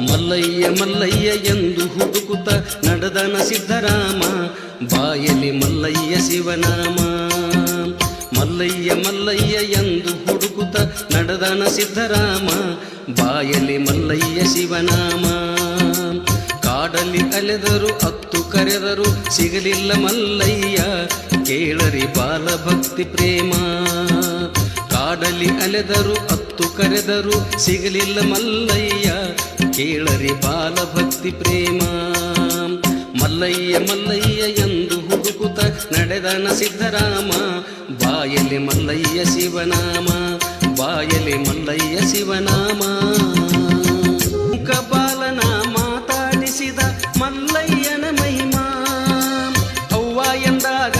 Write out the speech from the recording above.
ಮಲ್ಲಯ್ಯ ಮಲ್ಲಯ್ಯ ಎಂದು ಹುಡುಕುತ್ತ ನಡೆದನ ಸಿದ್ದರಾಮ ಬಾಯಲಿ ಮಲ್ಲಯ್ಯ ಶಿವನಾಮ. ಮಲ್ಲಯ್ಯ ಮಲ್ಲಯ್ಯ ಎಂದು ಹುಡುಕುತ್ತ ನಡೆದನ ಸಿದ್ದರಾಮ ಬಾಯಲಿ ಮಲ್ಲಯ್ಯ ಶಿವನಾಮ. ಕಾಡಲಿ ಅಲೆದರು, ಅತ್ತು ಕರೆದರು, ಸಿಗಲಿಲ್ಲ ಮಲ್ಲಯ್ಯ, ಕೇಳರಿ ಬಾಲಭಕ್ತಿ ಪ್ರೇಮ. ಕಾಡಲಿ ಅಲೆದರು, ಅತ್ತು ಕರೆದರು, ಸಿಗಲಿಲ್ಲ ಮಲ್ಲಯ್ಯ ಕೇಳರಿ ಬಾಲಭಕ್ತಿ ಪ್ರೇಮ. ಮಲ್ಲಯ್ಯ ಮಲ್ಲಯ್ಯ ಎಂದು ಹುಡುಕುತ ನಡೆದನ ಸಿದ್ಧರಾಮ. ಬಾಯಲಿ ಮಲ್ಲಯ್ಯ ಶಿವನಾಮ ಬಾಯಲಿ ಮಲ್ಲಯ್ಯ ಶಿವನಾಮ. ಕಪಾಲನ ಮಾತಾಡಿಸಿದ ಮಲ್ಲಯ್ಯನ ಮಹಿಮಾ. ಅವ್ವ ಎಂದಾಗ